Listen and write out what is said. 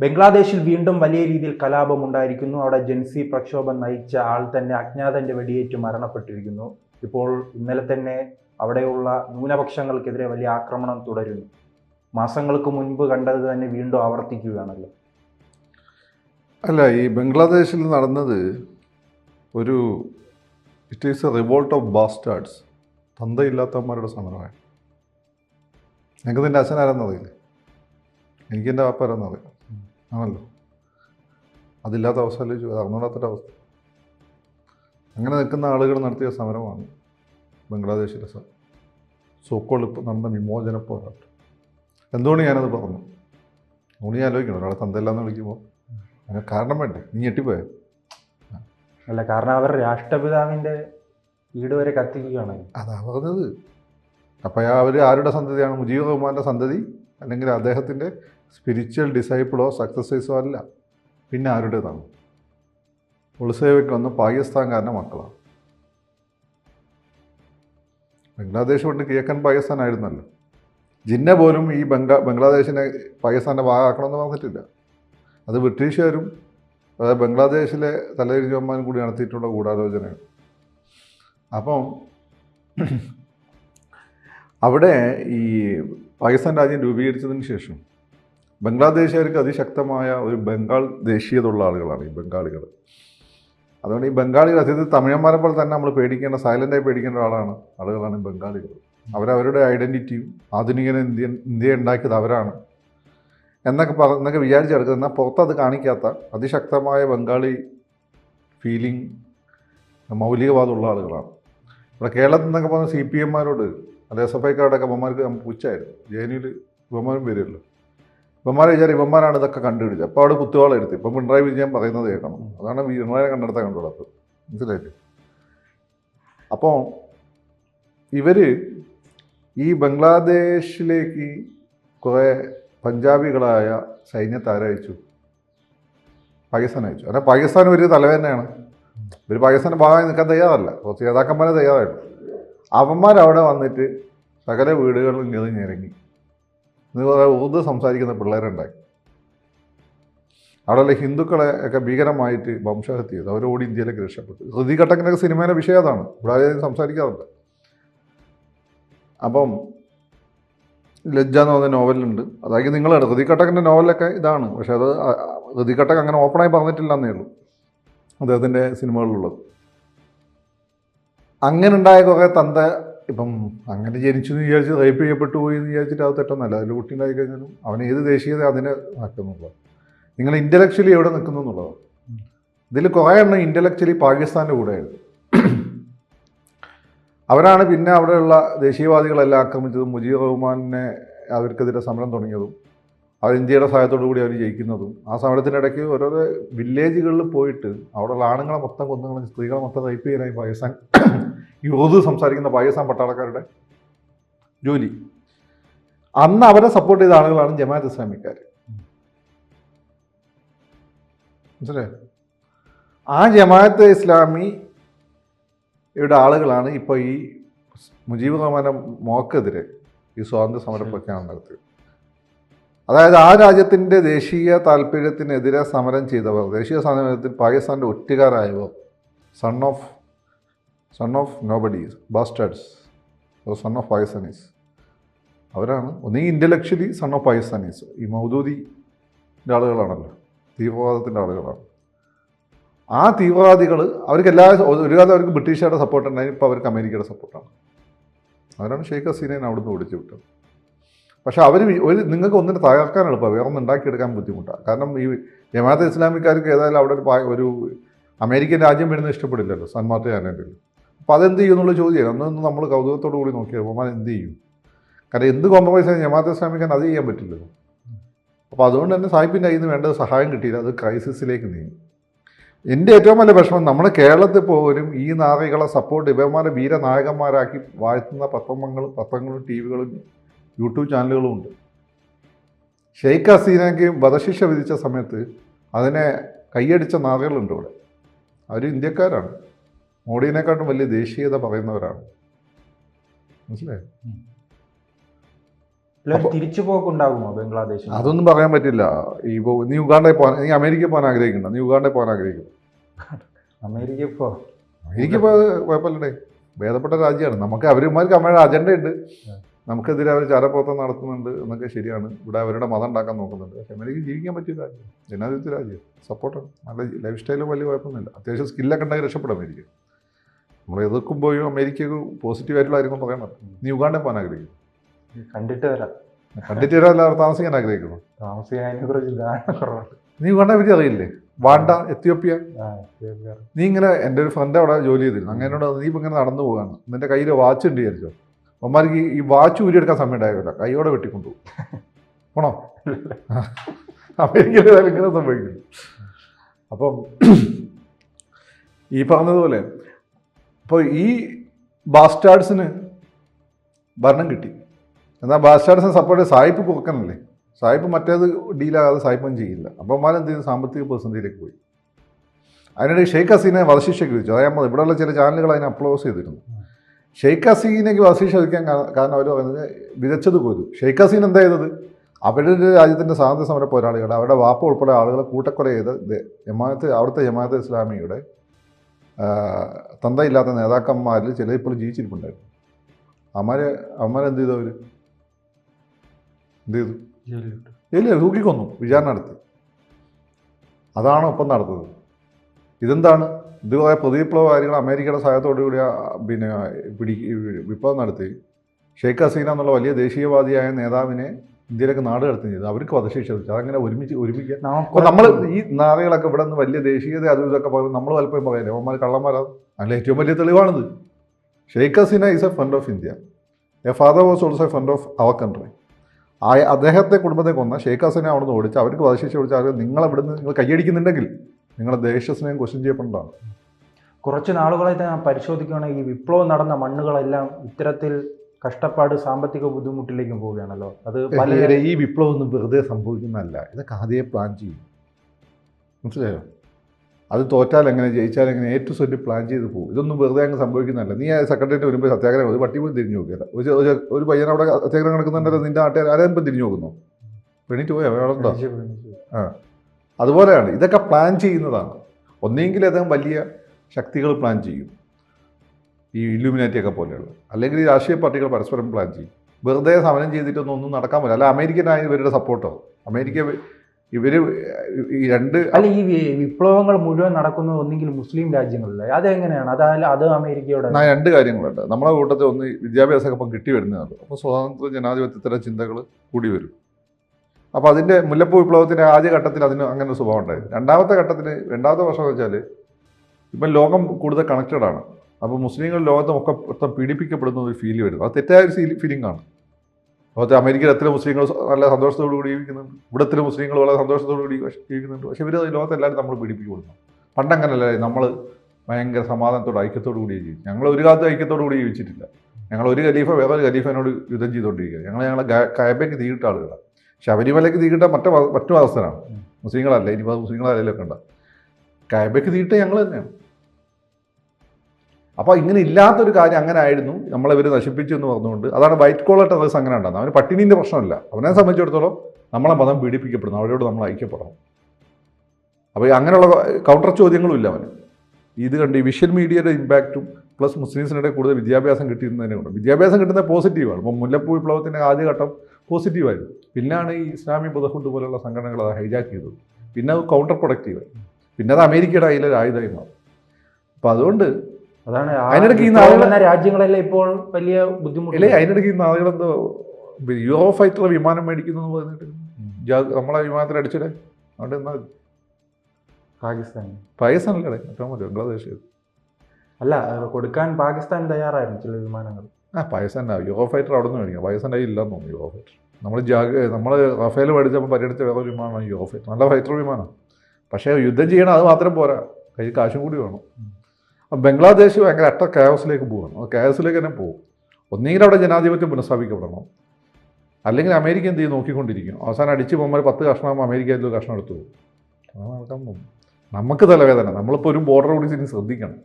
ബംഗ്ലാദേശിൽ വീണ്ടും വലിയ രീതിയിൽ കലാപം ഉണ്ടായിരിക്കുന്നു. അവിടെ ജൻസി പ്രക്ഷോഭം നയിച്ച ആൾ തന്നെ അജ്ഞാതന്റെ വെടിയേറ്റ് മരണപ്പെട്ടിരിക്കുന്നു. ഇപ്പോൾ ഇന്നലെ തന്നെ അവിടെയുള്ള ന്യൂനപക്ഷങ്ങൾക്കെതിരെ വലിയ ആക്രമണം തുടരുന്നു. മാസങ്ങൾക്ക് മുൻപ് കണ്ടത് തന്നെ വീണ്ടും ആവർത്തിക്കുകയാണല്ലോ. അല്ല ഈ ബംഗ്ലാദേശിൽ നടന്നത് ഒരു it is a revolt of bastards തന്തയില്ലാത്തവന്മാരുടെ സമരമാണ്. ഞങ്ങൾക്ക് നിന്റെ അച്ഛൻ ആരെന്നറിയില്ലേ എനിക്ക് എന്റെ വാപ്പ ആരെന്നറിയാം ആണല്ലോ. അതില്ലാത്ത അവസ്ഥയിലേക്ക് അത് അറിഞ്ഞൂടാത്തൊരു അവസ്ഥ. അങ്ങനെ നിൽക്കുന്ന ആളുകൾ നടത്തിയ സമരമാണ് ബംഗ്ലാദേശിലെ സോക്കോൾ ഇപ്പോൾ നടന്ന വിമോചന പോരാട്ടം. എന്തുകൊണ്ട് ഞാനത് പറഞ്ഞു? അതുകൊണ്ട് ഞാൻ ആലോചിക്കണം ഒരാളെ തന്തയില്ലാന്ന് വിളിക്കുമ്പോൾ അതിന് കാരണം വേണ്ടേ? നീ ഞെട്ടിപ്പോയ? അല്ല കാരണം അവർ രാഷ്ട്രപിതാവിന്റെ വീട് വരെ കത്തിക്കുകയാണ് അതാ പറഞ്ഞത്. അപ്പോൾ അവർ ആരുടെ സന്തതിയാണ്? മുജീബ് റഹ്മാന്റെ സന്തതി അല്ലെങ്കിൽ അദ്ദേഹത്തിന്റെ സ്പിരിച്വൽ ഡിസൈപ്പിളോ സക്സസേഴ്സോ അല്ല. പിന്നെ ആരുടേതാണ്? ഉൾസേവയ്ക്ക് വന്ന് പാകിസ്ഥാൻകാരന്റെ മക്കളാണ്. ബംഗ്ലാദേശ് കൊണ്ട് കിഴക്കൻ പാകിസ്ഥാൻ ആയിരുന്നല്ലോ ജിന്ന പോലും ഈ ബംഗാ ബംഗ്ലാദേശിനെ പാകിസ്ഥാന്റെ ഭാഗമാക്കണമെന്ന് പറഞ്ഞിട്ടില്ല. അത് ബ്രിട്ടീഷുകാരും അതായത് ബംഗ്ലാദേശിലെ തലതിരിഞ്ഞവന്മാരും കൂടി നടത്തിയിട്ടുള്ള ഗൂഢാലോചനയാണ്. അപ്പം അവിടെ ഈ പാകിസ്ഥാൻ രാജ്യം രൂപീകരിച്ചതിന് ശേഷം ബംഗ്ലാദേശുകാർക്ക് അതിശക്തമായ ഒരു ബംഗാൾ ദേശീയതയുള്ള ആളുകളാണ് ഈ ബംഗാളികൾ. അതുകൊണ്ട് ഈ ബംഗാളികൾ അതായത് തമിഴന്മാരെ പോലെ തന്നെ നമ്മൾ പേടിക്കേണ്ട സൈലന്റായി പേടിക്കേണ്ട ആളാണ് ആളുകളാണ് ബംഗാളികൾ. അവരവരുടെ ഐഡന്റിറ്റിയും ആധുനിക ഇന്ത്യൻ ഇന്ത്യ ഉണ്ടാക്കിയത് അവരാണ്. എന്നൊക്കെ പറ എന്നൊക്കെ വിചാരിച്ചെടുക്കുന്നത് എന്നാൽ പുറത്തത് കാണിക്കാത്ത അതിശക്തമായ ബംഗാളി ഫീലിംഗ് മൗലികവാദമുള്ള ആളുകളാണ്. ഇവിടെ കേരളത്തിൽ നിന്നൊക്കെ പറഞ്ഞ സി പി എമ്മാരോട് അല്ലെ എസ് എഫ് ഐക്കാരുടെയൊക്കെ ഇവന്മാർക്ക് പുച്ഛായിരുന്നു യുവിൽ ഇവന്മാരും വരുമല്ലോ ഇവന്മാരെ വിചാരം ഇവന്മാരാണ് ഇതൊക്കെ കണ്ടുപിടിച്ചത്. അപ്പോൾ അവിടെ കുത്തുവാള എടുത്ത്. ഇപ്പം പിണറായി വിജയൻ പറയുന്നത് കേൾക്കണം. അതാണ് പിണറായി കണ്ടെടുത്ത കണ്ടുകൂടാത്തത് മനസ്സിലായില്ലേ? അപ്പോൾ ഇവർ ഈ ബംഗ്ലാദേശിലേക്ക് കുറേ പഞ്ചാബികളായ സൈന്യത്തെ ആരയച്ചു? പാകിസ്ഥാൻ അയച്ചു. അല്ല പാകിസ്ഥാൻ ഒരു തലവേദനയാണ്. ഇവർ പാകിസ്ഥാൻ ഭാഗമായി നിൽക്കാൻ തയ്യാറല്ല. കുറച്ച് നേതാക്കന്മാരെ തയ്യാറായിട്ട് അവന്മാരവിടെ വന്നിട്ട് സകല വീടുകളിൽ കയറി ഞെരങ്ങി. എന്ന് പറയാൻ സംസാരിക്കുന്ന പിള്ളേരുണ്ടായി. അവിടെയുള്ള ഹിന്ദുക്കളെ ഒക്കെ ഭീകരമായിട്ട് വംശഹത്യ ചെയ്തു. അവരോട് ഇന്ത്യയിലേക്ക് രക്ഷപ്പെട്ടു. ഹൃതി ഘട്ടക്കിനൊക്കെ സിനിമയുടെ വിഷയം അതാണ്. ഇവിടെ ആരും സംസാരിക്കാറുണ്ട് അപ്പം ലജ്ജ എന്ന് പറഞ്ഞ നോവലുണ്ട്. അതായത് നിങ്ങൾ ഹൃതി ഘട്ടക്കിന്റെ നോവലൊക്കെ ഇതാണ്. പക്ഷേ അത് ഹൃതി ഘട്ടക്ക് അങ്ങനെ ഓപ്പണായി പറഞ്ഞിട്ടില്ല എന്നേ ഉള്ളൂ. അദ്ദേഹത്തിന്റെ സിനിമകളിലുള്ളത്. അങ്ങനെ ഉണ്ടായ കുറേ തന്ത ഇപ്പം അങ്ങനെ ജനിച്ചു എന്ന് വിചാരിച്ച് റേപ്പ് ചെയ്യപ്പെട്ടു പോയി എന്ന് വിചാരിച്ചിട്ട് അത് തെറ്റൊന്നല്ല അതിൽ കുട്ടി ഉണ്ടായി കഴിഞ്ഞാലും അവൻ ഏത് ദേശീയത അതിനെ ആക്കുന്നുള്ളത്. നിങ്ങൾ ഇന്റലക്ച്വലി എവിടെ നിൽക്കുന്നു എന്നുള്ളതാണ് ഇതിൽ കുറേ എണ്ണം ഇന്റലക്ച്വലി പാകിസ്ഥാന്റെ കൂടെയായിരുന്നു. അവരാണ് പിന്നെ അവിടെയുള്ള ദേശീയവാദികളെല്ലാം ആക്രമിച്ചതും മുജീബ് റഹ്മാനെ അവർക്കെതിരെ സമരം തുടങ്ങിയതും. അവർ ഇന്ത്യയുടെ സഹായത്തോടു കൂടി അവർ ജയിക്കുന്നതും ആ സമരത്തിനിടയ്ക്ക് ഓരോരോ വില്ലേജുകളിൽ പോയിട്ട് അവിടെയുള്ള ആണുങ്ങളെ മൊത്തം കൊന്നുകളും സ്ത്രീകളെ മൊത്തം റേപ്പ് ചെയ്യാനായി പാകിസ്ഥാൻ ഈ സംസാരിക്കുന്ന പാകിസ്ഥാൻ പട്ടാളക്കാരുടെ ജോലി. അന്ന് അവരെ സപ്പോർട്ട് ചെയ്ത ആളുകളാണ് ജമാഅത്ത് ഇസ്ലാമിക്കാർ മനസ്സിലായോ? ആ ജമാഅത്ത് ഇസ്ലാമിയുടെ ആളുകളാണ് ഇപ്പോൾ ഈ മുജീബ് റഹ്മാന്റെ മോക്കെതിരെ ഈ സ്വാതന്ത്ര്യ സമരം പ്രഖ്യാപനം നടത്തിയത്. അതായത് ആ രാജ്യത്തിന്റെ ദേശീയ താല്പര്യത്തിനെതിരെ സമരം ചെയ്തവർ ദേശീയ സമരത്തിൽ പാകിസ്ഥാന്റെ ഒറ്റുകാരായവർ son of son of nobody's bastards son of Pakistanis അവരാണ് ഒന്നീ ഇന്റലക്ച്വലി സൺ ഓഫ് പാകിസ്ഥാനീസ് ഈ മൗദൂദിന്റെ ആളുകളാണല്ലോ തീവ്രവാദത്തിന്റെ ആളുകളാണ്. ആ തീവ്രവാദികൾ അവർക്ക് എല്ലാ ഒരു അവർക്ക് ബ്രിട്ടീഷുകാരുടെ സപ്പോർട്ട് ഉണ്ടായി ഇപ്പോൾ അവർക്ക് അമേരിക്കയുടെ സപ്പോർട്ടാണ് അവരാണ് ഷെയ്ഖ് ഹസീനെ അവിടുന്ന് ഓടിച്ചു വിട്ടത്. പക്ഷെ അവർ ഒരു നിങ്ങൾക്ക് ഒന്നിനെ തകർക്കാൻ എളുപ്പമാണ് വേറെ ഒന്ന് ഉണ്ടാക്കിയെടുക്കാൻ ബുദ്ധിമുട്ടാണ്. കാരണം ഈ ജമാഅത്ത് ഇസ്ലാമിക്കാർക്ക് ഏതായാലും അവിടെ ഒരു ഒരു അമേരിക്കൻ രാജ്യം വരുന്നത് ഇഷ്ടപ്പെടില്ലല്ലോ സന്മാർട്ട് ചെയ്യാനായിട്ട് അപ്പോൾ അതെന്ത് ചെയ്യും എന്നുള്ള ചോദ്യമാണ്. അന്നൊന്ന് നമ്മൾ കൗതുകത്തോടു കൂടി നോക്കിയാൽ ബഹുമാൻ എന്ത് ചെയ്യും? കാരണം എന്ത് കോംപ്രമൈസ് ആയാലും ജമാഅത്ത് ഇസ്ലാമിക്കാൻ അത് ചെയ്യാൻ പറ്റില്ലല്ലോ. അപ്പോൾ അതുകൊണ്ട് തന്നെ സാഹിബിന്റെ കയ്യിൽ നിന്ന് വേണ്ടത് സഹായം കിട്ടിയില്ല അത് ക്രൈസിസിലേക്ക് നീങ്ങി. എന്റെ ഏറ്റവും വലിയ വിഷമം നമ്മുടെ കേരളത്തിൽ പോലും ഈ നായകളെ സപ്പോർട്ട് ഇവന്മാരെ വീരനായകന്മാരാക്കി വാഴ്ത്തുന്ന പത്രങ്ങളും പത്രങ്ങളും ടി വികളും യൂട്യൂബ് ചാനലുകളും ഉണ്ട്. ഷെയ്ഖ് ഹസീനയ്ക്ക് വധശിക്ഷ വിധിച്ച സമയത്ത് അതിനെ കൈയടിച്ച നാളുകളുണ്ട് ഇവിടെ. അവർ ഇന്ത്യക്കാരാണ്. മോഡിയെക്കാട്ടും വലിയ ദേശീയത പറയുന്നവരാണ്. മനസ്സിലായോ? തിരിച്ചു പോക്കുണ്ടാകുമോ ബംഗ്ലാദേശ് അതൊന്നും പറയാൻ പറ്റില്ല. ഈ ഇപ്പൊ നീ ഉഗാണ്ടയിൽ പോകാൻ നീ അമേരിക്കയിൽ പോകാൻ ആഗ്രഹിക്കണ്ട നീ ഉഗാണ്ടയിൽ പോകാൻ ആഗ്രഹിക്കുന്നു അമേരിക്ക പോ. അമേരിക്ക പോയത് കുഴപ്പമില്ലടേ. ഭേദപ്പെട്ട രാജ്യമാണ്. നമുക്ക് അവരുമാർക്ക് അവരുടെ അജണ്ട ഉണ്ട്. നമുക്കെതിരെ അവർ ചരപ്പോത്തം നടത്തുന്നുണ്ട് എന്നൊക്കെ ശരിയാണ്. ഇവിടെ അവരുടെ മതം ഉണ്ടാക്കാൻ നോക്കുന്നുണ്ട്. പക്ഷേ എനിക്ക് ജീവിക്കാൻ പറ്റിയ രാജ്യം ജനാധിപത്യ രാജ്യം. സപ്പോർട്ടാണ് നല്ല ലൈഫ് സ്റ്റൈലും വലിയ കുഴപ്പമൊന്നുമില്ല. അത്യാവശ്യം സ്കില്ലൊക്കെ ഉണ്ടെങ്കിൽ രക്ഷപ്പെടും അമേരിക്ക. നമ്മൾ എതിർക്കുമ്പോഴും അമേരിക്കക്ക് പോസിറ്റീവായിട്ടുള്ള കാര്യങ്ങൾ പറയണം നീ ഉഗാണ്ടെ പോകാൻ ആഗ്രഹിക്കും കണ്ടിട്ട് വരാം. കണ്ടിട്ട് എല്ലാവരും താമസിക്കാൻ ആഗ്രഹിക്കുന്നു? നീ ഉഗാണ്ടയെ പറ്റി അറിയില്ലേ? Rwanda Ethiopia? നീ ഇങ്ങനെ എന്റെ ഒരു ഫ്രണ്ട് അവിടെ ജോലി ചെയ്തിരുന്നു. അങ്ങനെ നീ ഇപ്പം ഇങ്ങനെ നടന്നു പോകാണ് നിന്റെ കയ്യിൽ വാച്ച് ഉണ്ട് വിചാരിച്ചോ? അമ്മമാർക്ക് ഈ വാച്ച് ഊരിയെടുക്കാൻ സമയം ഉണ്ടാവില്ല കൈയോടെ വെട്ടിക്കൊണ്ടുപോകും പോണോ? അമേരിക്കയിൽ ഇങ്ങനെ സംഭവിക്കുന്നു. അപ്പം ഈ പറഞ്ഞതുപോലെ ഇപ്പോൾ ഈ ബാസ്റ്റാർഡ്സിന് ഭരണം കിട്ടി. എന്നാൽ ബാസ്റ്റാർഡ്സിന് സപ്പോർട്ട് സായിപ്പ് കുറക്കണല്ലേ സായിപ്പ് മറ്റേത് ഡീലാകാതെ സായിപ്പൊന്നും ചെയ്യില്ല. അപ്പം അമ്മമാരെന്ത് ചെയ്തു? സാമ്പത്തിക പ്രതിസന്ധിയിലേക്ക് പോയി. അതിനിടെ ഷെയ്ഖ് ഹസീനെ വധശിക്ഷയ്ക്ക് വിളിച്ചു അതായത് ഇവിടെയുള്ള ചില ചാനലുകൾ അതിനെ അപ്ലോസ് ചെയ്തിരുന്നു. ഷെയ്ഖ് ഹസീനയ്ക്ക് വസീഷ് വിധിക്കാൻ കാരണം അവർ പറയുന്നത് വിതച്ചത് കൊയ്തു ഷെയ്ഖ് ഹസീൻ എന്താ ചെയ്തത്? അവരുടെ രാജ്യത്തിന്റെ സ്വാതന്ത്ര്യ സമര പോരാളികൾ അവരുടെ വാപ്പ ഉൾപ്പെടെ ആളുകളെ കൂട്ടക്കൊല ചെയ്ത് ജമാഅത്ത് അവിടുത്തെ ജമാഅത്ത് ഇസ്ലാമിയുടെ തന്തയില്ലാത്ത നേതാക്കന്മാരിൽ ചില ഇപ്പോൾ ജീവിച്ചിരിപ്പുണ്ടായിരുന്നു. അവന്മാരെ എന്ത് ചെയ്തു അവർ എന്ത് ചെയ്തു. ഇല്ല തൂക്കിക്കൊന്നു വിചാരണ നടത്തി. അതാണ് ഇപ്പം നടന്നത്? ഇതെന്താണ്? ഇത് കുറേ പ്രതിവിപ്ലവകാരികൾ അമേരിക്കയുടെ സഹായത്തോടുകൂടി കൂടി പിന്നെ പിടി വിപ്ലവം നടത്തി. ഷെയ്ഖ് ഹസീന എന്നുള്ള വലിയ ദേശീയവാദിയായ നേതാവിനെ ഇന്ത്യയിലേക്ക് നാട് കടത്തി ചെയ്തു. അവർക്ക് വധശിക്ഷ വിധിച്ചു അതങ്ങനെ ഒരുമിച്ച് ഒരുമിക്കുക അപ്പോൾ നമ്മൾ ഈ നാറികളൊക്കെ ഇവിടെ നിന്ന് വലിയ ദേശീയത അതും ഇതൊക്കെ പറയും നമ്മൾ പലപ്പോഴും പറയാം അവന്മാർ കള്ളന്മാരാണ് അതിൽ ഏറ്റവും വലിയ തെളിവാണിത്. Sheikh Hasina is a friend of India a father was also a friend of our country ആ അദ്ദേഹത്തെ കുടുംബത്തെ കൊന്ന ഷെയ്ഖ് ഹസീനെ അവിടെ നിന്ന് ഓടിച്ച് അവർക്ക് വധശിക്ഷ വിളിച്ചാൽ അവർ നിങ്ങൾ ഇവിടുന്ന് നിങ്ങൾ കൈയടിക്കുന്നുണ്ടെങ്കിൽ നിങ്ങളുടെ ദേശസ്നേഹം ക്വസ്റ്റ്യൻ ചെയ്യപ്പെടേണ്ടതാണ്. കുറച്ച് നാളുകളായിട്ട് ഞാൻ പരിശോധിക്കുകയാണെങ്കിൽ ഈ വിപ്ലവം നടന്ന മണ്ണുകളെല്ലാം ഇത്തരത്തിൽ കഷ്ടപ്പാട് സാമ്പത്തിക ബുദ്ധിമുട്ടിലേക്കും പോവുകയാണല്ലോ. അത് പല പലരെ ഈ വിപ്ലവം ഒന്നും വെറുതെ സംഭവിക്കുന്നതല്ല. ഇതൊക്കെ ആദ്യമേ പ്ലാൻ ചെയ്യും. മനസ്സിലായോ? അത് തോറ്റാൽ എങ്ങനെ ജയിച്ചാൽ എങ്ങനെ ഏറ്റവും സെറ്റ് പ്ലാൻ ചെയ്ത് പോകും ഇതൊന്നും വെറുതെ അങ്ങ് സംഭവിക്കുന്നതല്ല. നീ സെക്രട്ടറിയേറ്റ് വരുമ്പോൾ സത്യാഗ്രഹം ഒരു പട്ടി പോയി തിരിഞ്ഞു നോക്കിയല്ല ഒരു ഒരു- പയ്യൻ അവിടെ സത്യാഗ്രഹം നടക്കുന്നുണ്ടല്ലോ നിന്റെ നാട്ടുകാർ ആരെയും ഇപ്പം തിരിഞ്ഞു നോക്കുന്നു? പെണ്ണിട്ട് പോയി? അവിടെ ഉണ്ടോ? അതുപോലെയാണ് ഇതൊക്കെ പ്ലാൻ ചെയ്യുന്നതാണ്. ഒന്നെങ്കിൽ അദ്ദേഹം വലിയ ശക്തികൾ പ്ലാൻ ചെയ്യും. ഈ ഇല്ലുമിനാറ്റിയൊക്കെ പോലെയുള്ള. അല്ലെങ്കിൽ ഈ രാഷ്ട്രീയ പാർട്ടികൾ പരസ്പരം പ്ലാൻ ചെയ്യും. വെറുതെ സമരം ചെയ്തിട്ടൊന്നും ഒന്നും നടക്കാൻ പറ്റില്ല. അല്ല അമേരിക്കനായ ഇവരുടെ സപ്പോർട്ടോ അമേരിക്ക ഇവർ ഈ രണ്ട് അല്ല ഈ വിപ്ലവങ്ങൾ മുഴുവൻ നടക്കുന്നത് ഒന്നെങ്കിൽ മുസ്ലിം രാജ്യങ്ങളിലെ. അതെങ്ങനെയാണ്? അതല്ല അത് അമേരിക്കയുടെ ആ രണ്ട് കാര്യങ്ങളുണ്ട്. നമ്മളെ കൂട്ടത്തിൽ ഒന്ന് വിദ്യാഭ്യാസമൊക്കെ ഇപ്പം കിട്ടി വരുന്നതാണ്. അപ്പോൾ സ്വതന്ത്ര ജനാധിപത്യത്തിലെ ചിന്തകൾ കൂടി വരും. അപ്പോൾ അതിന്റെ മുല്ലപ്പൂ വിപ്ലവത്തിന്റെ ആദ്യ ഘട്ടത്തിൽ അതിന് അങ്ങനെ ഒരു സ്വഭാവം ഉണ്ടായി. രണ്ടാമത്തെ ഘട്ടത്തിൽ രണ്ടാമത്തെ വർഷം എന്ന് വെച്ചാൽ ഇപ്പം ലോകം കൂടുതൽ കണക്റ്റഡ് ആണ്. അപ്പോൾ മുസ്ലിങ്ങൾ ലോകത്ത് ഒക്കെ മൊത്തം പീഡിപ്പിക്കപ്പെടുന്ന ഒരു ഫീൽ വരുന്നു. അത് തെറ്റായ ഒരു ഫീലിംഗ് ആണ്. ലോകത്തെ അമേരിക്കയിൽ എത്ര മുസ്ലിങ്ങൾ നല്ല സന്തോഷത്തോടു കൂടി ജീവിക്കുന്നുണ്ട്. ഇവിടെ എത്ര മുസ്ലിങ്ങൾ വളരെ സന്തോഷത്തോടു കൂടി ജീവിക്കുന്നുണ്ട്. പക്ഷേ ഇവർ ലോകത്ത് എല്ലാവരും നമ്മൾ പീഡിപ്പിക്കപ്പെടുന്നു. പണ്ടങ്ങനല്ലേ നമ്മൾ ഭയങ്കര സമാധാനത്തോട് ഐക്യത്തോടു കൂടി ജീവിക്കും ഞങ്ങൾ ഒരു കാലത്ത് ഐക്യത്തോടു കൂടി ജീവിച്ചിട്ടില്ല. ഞങ്ങൾ ഒരു ഖലീഫ വേറൊരു ഖലീഫനോട് യുദ്ധം ചെയ്തുകൊണ്ടിരിക്കുക ഞങ്ങൾ ഞങ്ങളെ കയബയ്ക്ക് തീയിട്ട ആളുകളാണ്. ശബരിമലയ്ക്ക് തീ കിട്ടാൻ മറ്റ മറ്റു മതസ്ഥനാണ് മുസ്ലിങ്ങളല്ല? ഇനി മുസ്ലിങ്ങളായാലൊക്കെ കണ്ട കയബയ്ക്ക് തീയിട്ട ഞങ്ങൾ തന്നെയാണ്. അപ്പോൾ ഇങ്ങനെ ഇല്ലാത്തൊരു കാര്യം അങ്ങനെ ആയിരുന്നു. നമ്മളെ ഇവർ നശിപ്പിച്ചു എന്ന് പറഞ്ഞുകൊണ്ട് അതാണ് വൈറ്റ് കോളർ ടെററിസ് അങ്ങനെ ഉണ്ടാകുന്നത് അവന് പട്ടിണീന്റെ പ്രശ്നമല്ല. അവനെ സംബന്ധിച്ചിടത്തോളം നമ്മളെ മതം പീഡിപ്പിക്കപ്പെടുന്നു. അവരോട് നമ്മൾ ഐക്യപ്പെടണം. അപ്പോൾ അങ്ങനെയുള്ള കൗണ്ടർ ചോദ്യങ്ങളും ഇല്ല അവന്. ഇത് കണ്ട് ഈ വിഷ്വൽ മീഡിയയുടെ ഇമ്പാക്റ്റും പ്ലസ് മുസ്ലിംസിനിടെ കൂടുതൽ വിദ്യാഭ്യാസം കിട്ടിയിരുന്നതിനെ കൊണ്ട്. വിദ്യാഭ്യാസം കിട്ടുന്നത് പോസിറ്റീവാണ്. ഇപ്പം മുല്ലപ്പൂ വിപ്ലവത്തിന്റെ ആദ്യഘട്ടം പോസിറ്റീവായിരുന്നു. പിന്നാണ് ഈ ഇസ്ലാമി ബ്രദർഹുഡ് പോലുള്ള സംഘടനകൾ അത് ഹൈജാക്ക് ചെയ്തത്. പിന്നെ അത് കൗണ്ടർ പ്രൊഡക്റ്റീവായി പിന്നെ അത് അമേരിക്കയുടെ അതിലെ ആയുധമായി മാറും. അപ്പോൾ അതുകൊണ്ട് അതാണ് അതിനിടയ്ക്ക് ഈ നാളുകൾ- രാജ്യങ്ങളെല്ലാം ഇപ്പോൾ വലിയ ബുദ്ധിമുട്ട് ബുദ്ധിമുട്ടില്ല അതിനിടയ്ക്ക് ഈ നാളുകളെന്തോ യൂറോ ഫൈറ്റർ വിമാനം മേടിക്കുന്നു എന്ന് പറഞ്ഞിട്ട്. നമ്മളെ വിമാനത്തിൽ അടിച്ചിടെ അവിടെ എന്നാൽ പാകിസ്ഥാൻ. പാകിസ്ഥാനല്ലേ? മതി ബംഗ്ലാദേശ്. അല്ല കൊടുക്കാൻ പാകിസ്ഥാൻ തയ്യാറായിരുന്നു ചില വിമാനങ്ങൾ. ആ പാകിസ്ഥാൻ യൂറോ ഫൈറ്റർ അവിടെ നിന്ന് മേടിക്കാം പാകിസ്ഥാന്റെ ഇല്ലെന്ന് തോന്നുന്നു യൂറോ ഫൈറ്റർ നമ്മൾ ജാഗ് നമ്മൾ റഫേൽ മേടിച്ചപ്പോൾ പരിഗണിച്ച വേറൊരു വിമാനമാണ് യൂറോ ഫൈറ്റർ നല്ല ഫൈറ്റർ വിമാനം. പക്ഷേ യുദ്ധം ചെയ്യണം അത് മാത്രം പോരാ. കയ്യിൽ കാശും കൂടി വേണം. അപ്പം ബംഗ്ലാദേശ് ഭയങ്കര അട്ട കയാസിലേക്ക് പോകണം അത് കയാസിലേക്ക് തന്നെ പോകും. ഒന്നെങ്കിലും അവിടെ ജനാധിപത്യം പുനഃസ്ഥാപിക്കപ്പെടണം. അല്ലെങ്കിൽ അമേരിക്ക എന്ത് ചെയ്യും? നോക്കിക്കൊണ്ടിരിക്കും. അവസാനം അടിച്ച് പോകുമ്പോൾ പത്ത് കഷ്ണം അമേരിക്ക അതിൽ കഷ്ണം എടുത്തു അതാണ് നടക്കാൻ നമുക്ക് തലവേദന. നമ്മളിപ്പോൾ ഒരു ബോർഡർ കൂടി ഇനി ശ്രദ്ധിക്കണം.